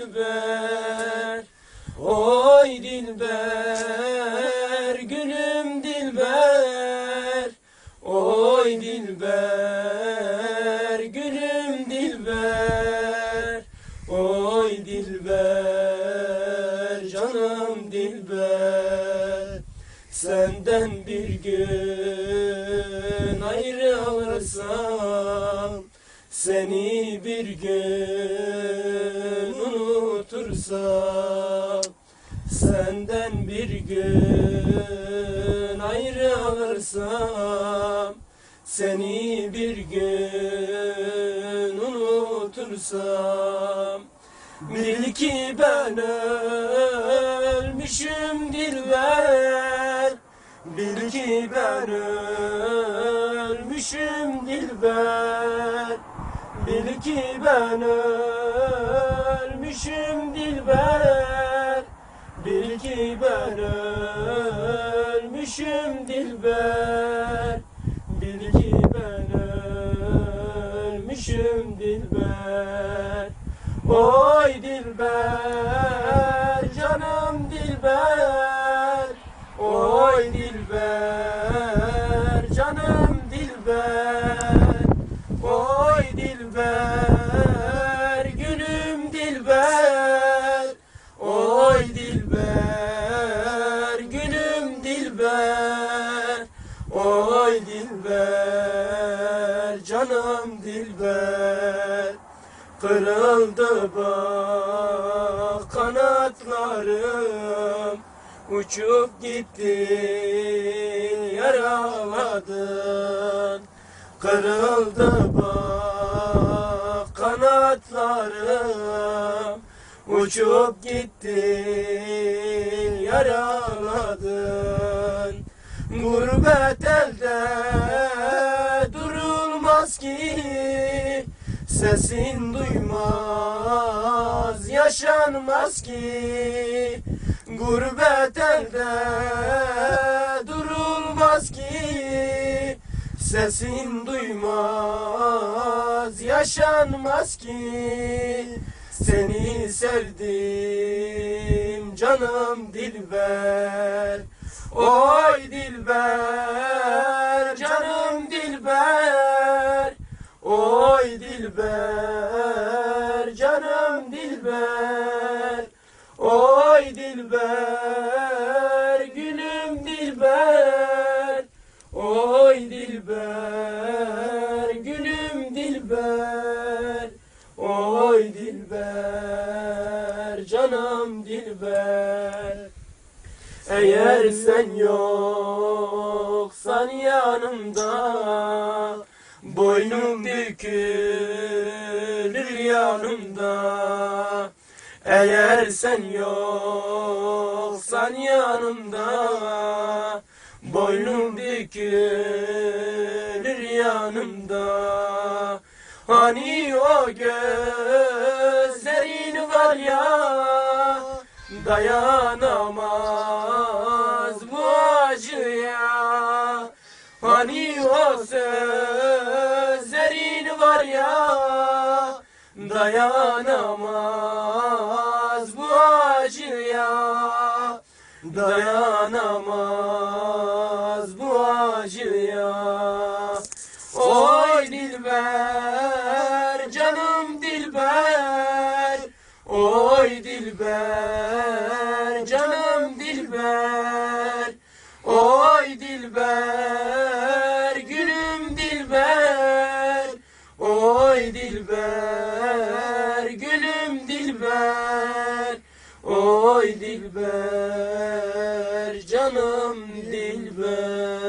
dilber. Oy dilber Gülüm dilber. Oy dilber Gülüm dilber. Oy dilber Canım dilber. Senden bir gün ayrılırsam seni bir gün unutursam Senden bir gün ayrı alırsam Seni bir gün unutursam. Bil ki ben ölmüşüm dilber Bil ki ben ölmüşüm dilber Bil ki ben ölmüşüm dilber. Bil ki ben ölmüşüm dilber. Bil ki ben ölmüşüm dilber. Oy dilber canım dilber. Oy dilber Kırıldı bak kanatlarım. Uçup gittin yaraladın. Kırıldı bak kanatlarım. Uçup gittin yaraladın. Gurbet elde durulmaz ki Sesin duymaz yaşanmaz ki. Gurbet elde durulmaz ki. Sesin duymaz yaşanmaz ki. Seni sevdim canım dilber. Oy dilber canım dilber Oy dilber canım dilber. Oy dilber gülüm dilber. Oy dilber gülüm dilber. Oy dilber canım dilber. Eğer sen yoksan yanımda Boynum bükülür yanımda. Eğer sen yoksan yanımda. Boynum bükülür yanımda. Hani o gözlerin var ya Dayanamaz Dayanamaz bu acıya Dayanamaz bu acıya Oy dilber canım dilber. Oy dilber canım dilber. Oy dilber gülüm dilber. Oy dilber Oy dilber canım dilber